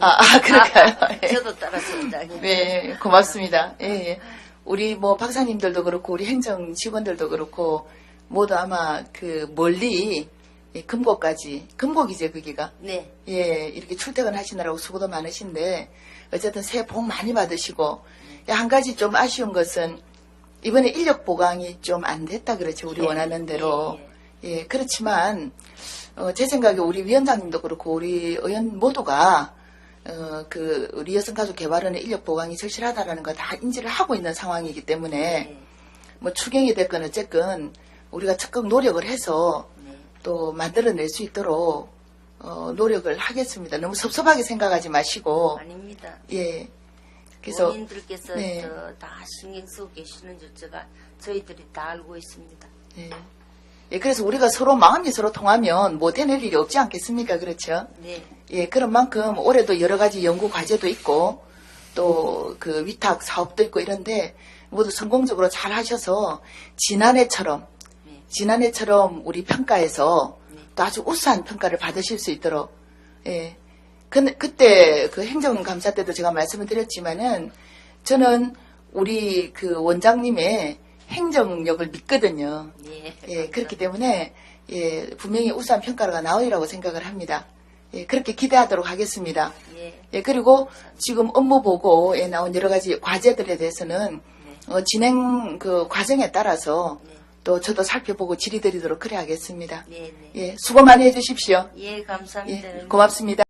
아, 아, 그럴까요? 예. 저도 따랐습니다. 네, 고맙습니다. 예, 예. 우리 뭐 박사님들도 그렇고 우리 행정 직원들도 그렇고 모두 아마 그 멀리 예, 금곡까지 금곡이제 거기가 네. 예 이렇게 출퇴근 하시느라고 수고도 많으신데 어쨌든 새해 복 많이 받으시고 야, 한 가지 좀 아쉬운 것은 이번에 인력 보강이 좀 안 됐다 그렇죠 우리 예, 원하는 대로 예, 예 그렇지만 어, 제 생각에 우리 위원장님도 그렇고 우리 의원 모두가 어, 그 우리 여성가족 개발원의 인력 보강이 절실하다라는 거다 인지를 하고 있는 상황이기 때문에 네. 뭐 추경이 됐건 어쨌건 우리가 적극 노력을 해서 네. 또 만들어낼 수 있도록 어, 노력을 하겠습니다. 너무 섭섭하게 생각하지 마시고 아닙니다. 예 그래서 본인들께서 네. 저다 신경 쓰고 계시는 줄 제가 저희들이 다 알고 있습니다. 예. 예, 그래서 우리가 서로 마음이 서로 통하면 못 해낼 일이 없지 않겠습니까? 그렇죠? 네. 예, 그런 만큼 올해도 여러 가지 연구 과제도 있고 또 그 위탁 사업도 있고 이런데 모두 성공적으로 잘 하셔서 지난해처럼 네. 지난해처럼 우리 평가에서 네. 또 아주 우수한 평가를 받으실 수 있도록 예. 그, 그때 그 행정감사 때도 제가 말씀을 드렸지만은 저는 우리 그 원장님의 행정력을 믿거든요. 네. 예, 그렇기 때문에 예, 분명히 우수한 평가가 나오리라고 생각을 합니다. 예, 그렇게 기대하도록 하겠습니다. 예. 예, 그리고 지금 업무 보고에 나온 여러 가지 과제들에 대해서는 네. 어, 진행 그 과정에 따라서 네. 또 저도 살펴보고 질의드리도록 그래 하겠습니다. 네. 네. 예, 수고 많이 해주십시오. 예, 감사합니다. 예, 고맙습니다.